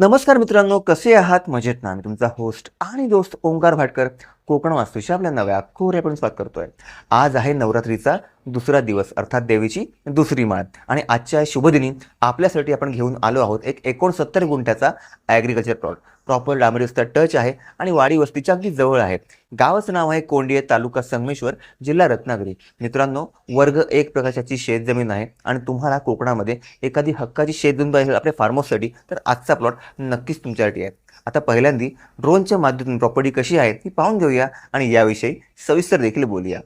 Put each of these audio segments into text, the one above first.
नमस्कार मित्रांनो कसे आहात? मजेत ना. मी तुमचा होस्ट आणि दोस्त ओंकार भाटकर. कोकण वास्तूशी आपल्या नव्या कोऱ्याकडून स्वागत करतोय. आज आहे नवरात्रीचा दुसरा दिवस अर्थात देवीची दुसरी माळ. आणि आजच्या शुभदिनी आपल्यासाठी आपण घेऊन आलो आहोत एक एकोणसत्तर गुंठ्याचा ॲग्रिकल्चर प्लॉट प्रॉपर डांबरी टच आहे आणि वाडी वस्तीच्या अगदी जवळ आहे. गावाचं नाव आहे कोंडिये तालुका संगमेश्वर जिल्हा रत्नागिरी. मित्रांनो वर्ग एक प्रकाशाची शेतजमीन आहे आणि तुम्हाला कोकणामध्ये एखादी हक्काची शेतजमीन पाहिजे आपल्या फार्म हाऊससाठी तर आजचा प्लॉट नक्कीच तुमच्यासाठी आहे. आता पहिल्यांदी ड्रोनच्या माध्यमातून प्रॉपर्टी कशी आहे ती पाहून घेऊया आणि याविषयी सविस्तर देखील बोलूया.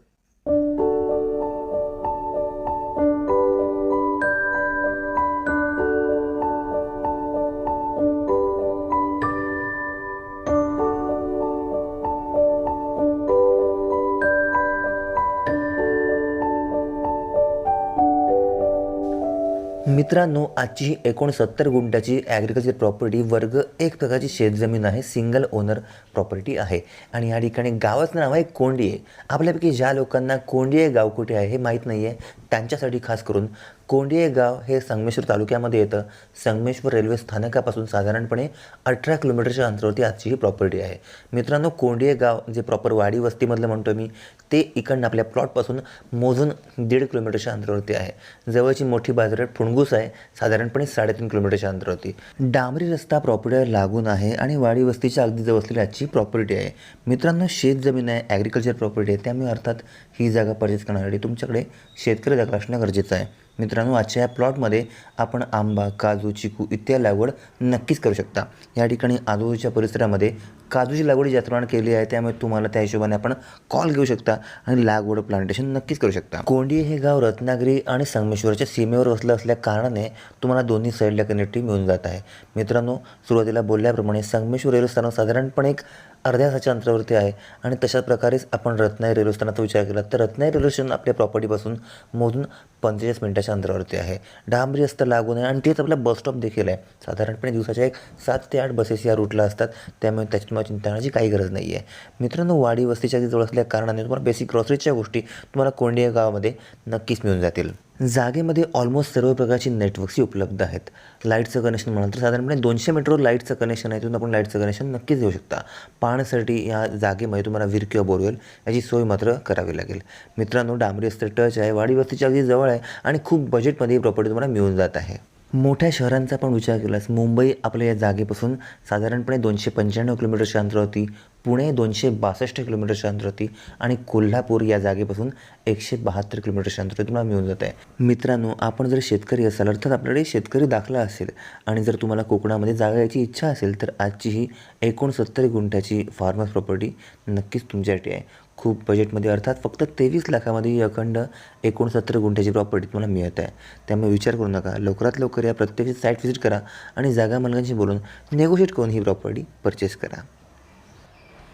मित्रांनो आजची ही एकोणसत्तर गुंठ्याची ॲग्रिकल्चर प्रॉपर्टी वर्ग एक प्रकारची शेतजमीन आहे. सिंगल ओनर प्रॉपर्टी आहे. आणि या ठिकाणी गावाचं नाव आहे कोंडिये. आपल्यापैकी ज्या लोकांना कोंडिये गाव कुठे आहे हे माहीत नाही आहे त्यांच्यासाठी खास करून कोंडिये गाव हे संगमेश्वर तालुक्यामध्ये येतं. संगमेश्वर रेल्वे स्थानकापासून साधारणपणे अठरा किलोमीटरच्या अंतरावरती आजची ही प्रॉपर्टी आहे. मित्रांनो कोंडिये गाव जे प्रॉपर वाडी वस्तीमधलं म्हणतो मी ते इकडनं आपल्या प्लॉटपासून मोजून दीड किलोमीटरच्या अंतरावरती आहे. जवळची मोठी बाजारपेठ फुणगूस आहे. साधारणपणे साडेतीन किलोमीटरच्या अंतरावरती डांबरी रस्ता प्रॉपर्टीवर लागून आहे आणि वाडी वस्तीच्या अगदी जवळ असलेली आजची प्रॉपर्टी आहे. मित्रांनो शेत जमीन आहे ॲग्रिकल्चर प्रॉपर्टी आहे. त्यामुळे अर्थात ही जागा परचेस करण्यासाठी तुमच्याकडे शेतकरी दाखला असणं गरजेचं आहे. मित्रांनो आजच्या या प्लॉटमध्ये आपण आंबा काजू चिकू इत्यादी लागवड नक्कीच करू शकता. या ठिकाणी आजूबाजूच्या परिसरामध्ये काजूची लागवड जास्त प्रमाणात केली आहे त्यामुळे तुम्हाला त्या हिशोबाने आपण कॉल घेऊ शकता आणि लागवड प्लांटेशन नक्कीच करू शकता. कोंडी हे गाव रत्नागिरी आणि संगमेश्वरच्या सीमेवर वसलं असल्या कारणाने तुम्हाला दोन्ही साईडला कनेक्टिव्ह मिळून जात आहे. मित्रांनो सुरुवातीला बोलल्याप्रमाणे संगमेश्वर रेल्वे स्थानक साधारणपणे एक अर्ध्या तासाच्या अंतरावरती आहे आणि तशाच प्रकारेच आपण रत्नागिरी रेल्वे स्थानाचा विचार केला तर रत्नागिरी रेल्वे स्टेशन आपल्या प्रॉपर्टीपासून मोजून पंचेचाळीस मिनिटाच्या अंतरावरती आहे. डांबरी रस्ता लागून आहे आणि तेच आपला बसस्टॉप देखील आहे. साधारणपणे दिवसाच्या एक सात ते आठ बसेस या रूटला असतात. त्यामुळे त्याच्या तुम्हाला चिंता करण्याची काही गरज नाही आहे मित्रांनो वाडी वस्तीच्या जवळ असल्या कारणाने तुम्हाला बेसिक ग्रॉसरीच्या गोष्टी तुम्हाला कोंडिया गावामध्ये नक्कीच मिळून जातील. जागेमध्ये ऑलमोस्ट सर्व प्रकारची नेटवर्क्सही उपलब्ध आहेत. लाईटचं कनेक्शन म्हणाल तर साधारणपणे दोनशे मीटरवर लाईटचं कनेक्शन आहे तिथून आपण लाईटचं कनेक्शन नक्कीच देऊ शकता. पाहण्यासाठी या जागेमध्ये तुम्हाला विर किंवा बोरवेल याची सोय मात्र करावी लागेल. मित्रांनो डांबरी असते टच आहे वाडी वस्तीच्या अगदी जवळ आहे आणि खूप बजेटमध्ये ही प्रॉपर्टी तुम्हाला मिळून जात आहे. मोठ्या शहरांचा पण विचार केलास. मुंबई आपल्या या जागेपासून साधारणपणे दोनशे पंच्याण्णव किलोमीटरच्या अंतरावरती पुणे दोनशे बासष्ट किलोमीटरच्या अंतरावरती आणि कोल्हापूर या जागेपासून एकशे बहात्तर किलोमीटरच्या अंतरावरती तुम्हाला मिळून जात आहे. मित्रांनो आपण जर शेतकरी असाल अर्थात आपल्याकडे शेतकरी दाखला असेल आणि जर तुम्हाला कोकणामध्ये जागा यायची इच्छा असेल तर आजची ही एकोणसत्तर गुंठ्याची फार्मर्स प्रॉपर्टी नक्कीच तुमच्यासाठी आहे. खूप बजेटमध्ये अर्थात फक्त तेवीस लाखामध्ये ही अखंड एकोणसत्तर गुंठ्याची प्रॉपर्टी तुम्हाला मिळत आहे. त्यामुळे विचार करू नका. लवकरात लवकर या प्रत्येक साईट व्हिजिट करा आणि जागा मालकांशी बोलून नेगोशिएट करून ही प्रॉपर्टी परचेस करा.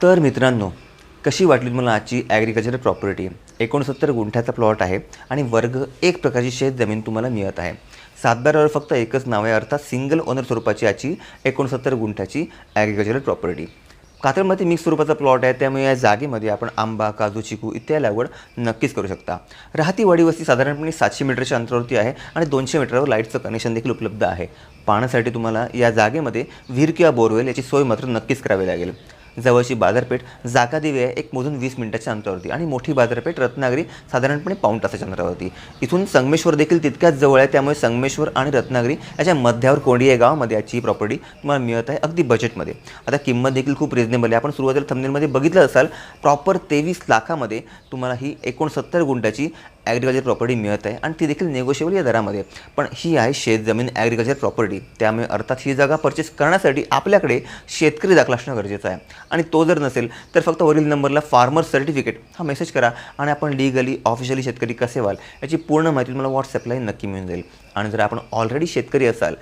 तर मित्रांनो कशी वाटली तुम्हाला आजची ॲग्रिकल्चर प्रॉपर्टी एकोणसत्तर गुंठ्याचा प्लॉट आहे आणि वर्ग एक प्रकारची शेत जमीन तुम्हाला मिळत आहे. सातबारावर फक्त एकच नाव आहे अर्थात सिंगल ओनर स्वरूपाची आजची एकोणसत्तर गुंठ्याची ॲग्रिकल्चरल प्रॉपर्टी कातळमध्ये मिक्स स्वरूपाचा प्लॉट आहे त्यामुळे या जागेमध्ये आपण आंबा काजू चिकू इत्यादी लागवड नक्कीच करू शकता. राहती वाडी वस्ती साधारणपणे सातशे मीटरच्या अंतरावरती आहे आणि दोनशे मीटरवर लाईटचं कनेक्शन देखील उपलब्ध आहे. पाण्यासाठी तुम्हाला या जागेमध्ये विहीर किंवा बोरवेल याची सोय मात्र नक्कीच करावी लागेल. जवळची बाजारपेठ जागा दिवी आहे. एक मोजून वीस मिनिटाच्या अंतरावरती. आणि मोठी बाजारपेठ रत्नागिरी साधारणपणे पाऊण तासाच्या अंतरावरती. इथून संगमेश्वर देखील तितक्याच जवळ आहे. त्यामुळे संगमेश्वर आणि रत्नागिरी याच्या मध्यावर कोंडी या गावामध्ये. याची प्रॉपर्टी तुम्हाला मिळत आहे अगदी बजेटमध्ये आता किंमत देखील खूप रिजनेबल आहे. आपण सुरुवातीला थंबनेलमध्ये बघितलं असाल प्रॉपर तेवीस लाखामध्ये तुम्हाला ही एकोणसत्तर गुंठ्याची ॲग्रिकल्चर प्रॉपर्टी मिळत आहे. आणि ती देखील नेगोशिएबल या दरामध्ये. पण ही आहे शेतजमीन ॲग्रिकल्चर प्रॉपर्टी त्यामुळे अर्थात ही जागा परचेस करण्यासाठी आपल्याकडे शेतकरी दाखला असणं गरजेचं आहे. आणि तो जर नसेल तर फक्त वरील नंबरला फार्मर सर्टिफिकेट हा मेसेज करा आणि आपण लिगली ऑफिशियली शेतकरी कसे व्हाल याची पूर्ण माहिती तुम्हाला व्हॉट्सअपलाही नक्की मिळून जाईल. आणि जर आपण ऑलरेडी शेतकरी असाल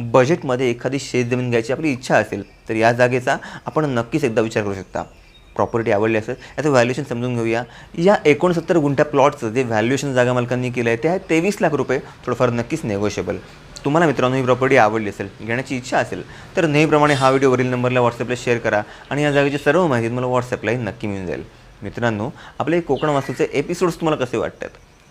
बजेटमध्ये एखादी शेतजमीन घ्यायची आपली इच्छा असेल तर या जागेचा आपण नक्कीच एकदा विचार करू शकता. प्रॉपर्टी आवडली असेल याचं व्हॅल्युएशन समजून घेऊया. या एकोणसत्तर गुंठ्या प्लॉटचं जे व्हॅल्युएशन जागा मालकांनी केलं आहे ते आहे तेवीस लाख रुपये थोडंफार नक्कीच नेगोशिएबल तुम्हाला मित्रांनो ही प्रॉपर्टी आवडली असेल घेण्याची इच्छा असेल तर नेहमीप्रमाणे हा व्हिडिओ वरील नंबरला व्हॉट्सअपला शेअर करा आणि या जागेची सर्व माहिती तुम्हाला व्हॉट्सअपलाही नक्की मिळून जाईल. मित्रांनो आपले कोकण वास्तूचे एपिसोड्स तुम्हाला कसे वाटतात?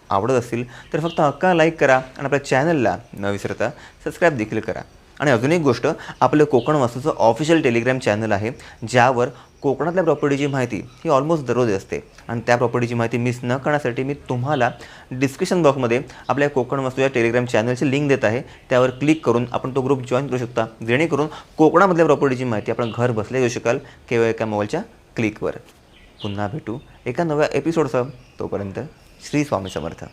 आवडत असतील तर फक्त हक्का लाईक करा आणि आपल्या चॅनलला न विसरता सबस्क्राईब देखील करा. आणि अजून एक गोष्ट आपलं कोकण वास्तूचं ऑफिशियल टेलिग्राम चॅनल आहे ज्यावर कोकणातल्या प्रॉपर्टीची माहिती ही ऑलमोस्ट दररोज असते. आणि त्या प्रॉपर्टीची माहिती मिस न करण्यासाठी मी तुम्हाला डिस्क्रिप्शन बॉक्समध्ये आपल्या कोकण वास्तू या टेलिग्राम चॅनलची लिंक देत आहे. त्यावर क्लिक करून आपण तो ग्रुप जॉईन करू शकता. जेणेकरून कोकणामधल्या प्रॉपर्टीची माहिती आपण घर बसल्या घेऊ शकाल केवळ एका मोबाईलच्या क्लिकवर पुन्हा भेटू एका नव्या एपिसोडसह तोपर्यंत श्री स्वामी समर्थ.